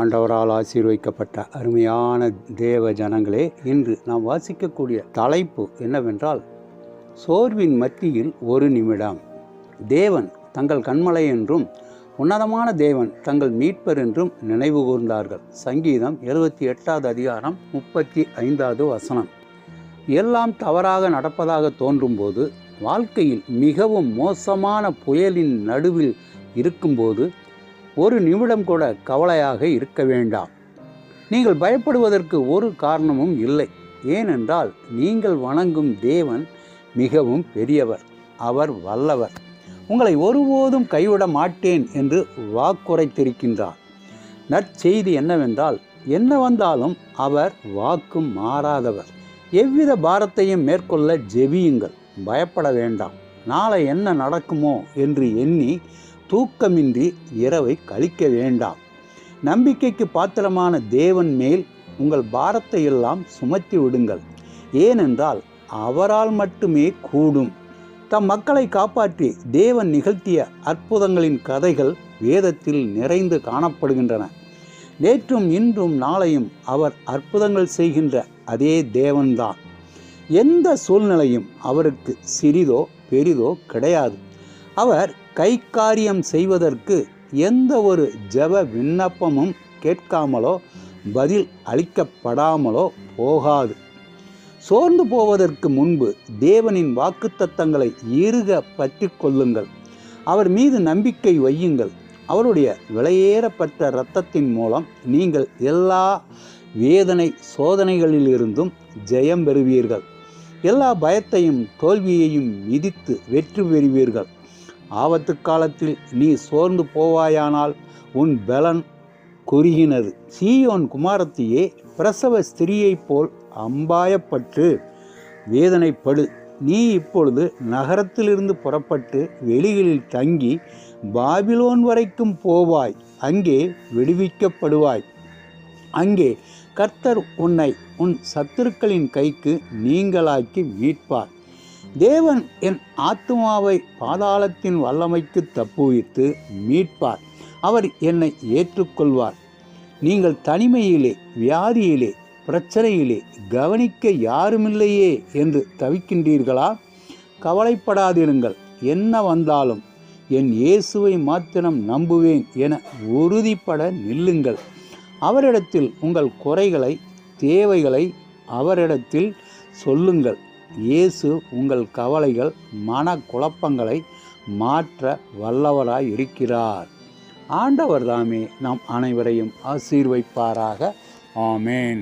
ஆண்டவரால் ஆசீர்வைக்கப்பட்ட அருமையான தேவ ஜனங்களே இன்று நாம் வாசிக்கக்கூடிய தலைப்பு என்னவென்றால் சோர்வின் மத்தியில் ஒரு நிமிடம். தேவன் தங்கள் கண்மலை என்றும் உன்னதமான தேவன் தங்கள் மீட்பர் என்றும் நினைவு கூர்ந்தார்கள். சங்கீதம் எழுபத்தி எட்டாவது அதிகாரம் முப்பத்தி ஐந்தாவது வசனம். எல்லாம் தவறாக நடப்பதாக தோன்றும்போது வாழ்க்கையில் மிகவும் மோசமான புயலின் நடுவில் இருக்கும்போது ஒரு நிமிடம் கூட கவலையாக இருக்க வேண்டாம். நீங்கள் பயப்படுவதற்கு ஒரு காரணமும் இல்லை. ஏனென்றால் நீங்கள் வணங்கும் தேவன் மிகவும் பெரியவர் அவர் வல்லவர். உங்களை ஒருபோதும் கைவிட மாட்டேன் என்று வாக்குரைத்திருக்கின்றார். நற்செய்தி என்னவென்றால் என்ன வந்தாலும் அவர் வாக்கும் மாறாதவர். எவ்வித பாரத்தையும் மேற்கொள்ள ஜெபியுங்கள் பயப்பட வேண்டாம். நாளை என்ன நடக்குமோ என்று எண்ணி தூக்கமின்றி இரவை கழிக்க வேண்டாம். நம்பிக்கைக்கு பாத்திரமான தேவன் மேல் உங்கள் பாரத்தை எல்லாம் சுமத்தி விடுங்கள். ஏனென்றால் அவரால் மட்டுமே கூடும். தம் மக்களை காப்பாற்றி தேவன் நிகழ்த்திய அற்புதங்களின் கதைகள் வேதத்தில் நிறைந்து காணப்படுகின்றன. நேற்றும் இன்றும் நாளையும் அவர் அற்புதங்கள் செய்கின்ற அதே தேவன்தான். எந்த சூழ்நிலையும் அவருக்கு சிறிதோ பெரிதோ கிடையாது. அவர் கைக்காரியம் செய்வதற்கு எந்த ஒரு ஜெப விண்ணப்பமும் கேட்காமலோ பதில் அளிக்கப்படாமலோ போகாது. சோர்ந்து போவதற்கு முன்பு தேவனின் வாக்குத்தத்தங்களை இறுக பற்றி கொள்ளுங்கள். அவர் மீது நம்பிக்கை வையுங்கள். அவருடைய விலையேறப்பட்ட இரத்தத்தின் மூலம் நீங்கள் எல்லா வேதனை சோதனைகளிலிருந்தும் ஜெயம் பெறுவீர்கள். எல்லா பயத்தையும் தோல்வியையும் மிதித்து வெற்றி பெறுவீர்கள். ஆபத்து காலத்தில் நீ சோர்ந்து போவாயானால் உன் பலன் குறுகினது. சீயோன் குமாரத்தியே பிரசவ ஸ்திரியைப் போல் அம்பாயப்பட்டு வேதனைப்படு. நீ இப்பொழுது நகரத்திலிருந்து புறப்பட்டு வெளிகளில் தங்கி பாபிலோன் வரைக்கும் போவாய். அங்கே விடுவிக்கப்படுவாய். அங்கே கர்த்தர் உன்னை உன் சத்துருக்களின் கைக்கு நீங்களாக்கி மீட்பார். தேவன் என் ஆத்துமாவை பாதாளத்தின் வல்லமைக்கு தப்புவித்து மீட்பார். அவர் என்னை ஏற்றுக்கொள்வார். நீங்கள் தனிமையிலே வியாதியிலே பிரச்சனையிலே கவனிக்க யாருமில்லையே என்று தவிக்கின்றீர்களா? கவலைப்படாதிருங்கள். என்ன வந்தாலும் என் இயேசுவை மாத்திரம் நம்புவேன் என உறுதிப்பட நில்லுங்கள். அவரிடத்தில் உங்கள் குறைகளை தேவைகளை அவரிடத்தில் சொல்லுங்கள். இயேசு உங்கள் கவலைகள் மனக்குழப்பங்களை மாற்ற வல்லவராய் இருக்கிறார். ஆண்டவர் தாமே நாம் அனைவரையும் ஆசீர்வைப்பாராக. ஆமேன்.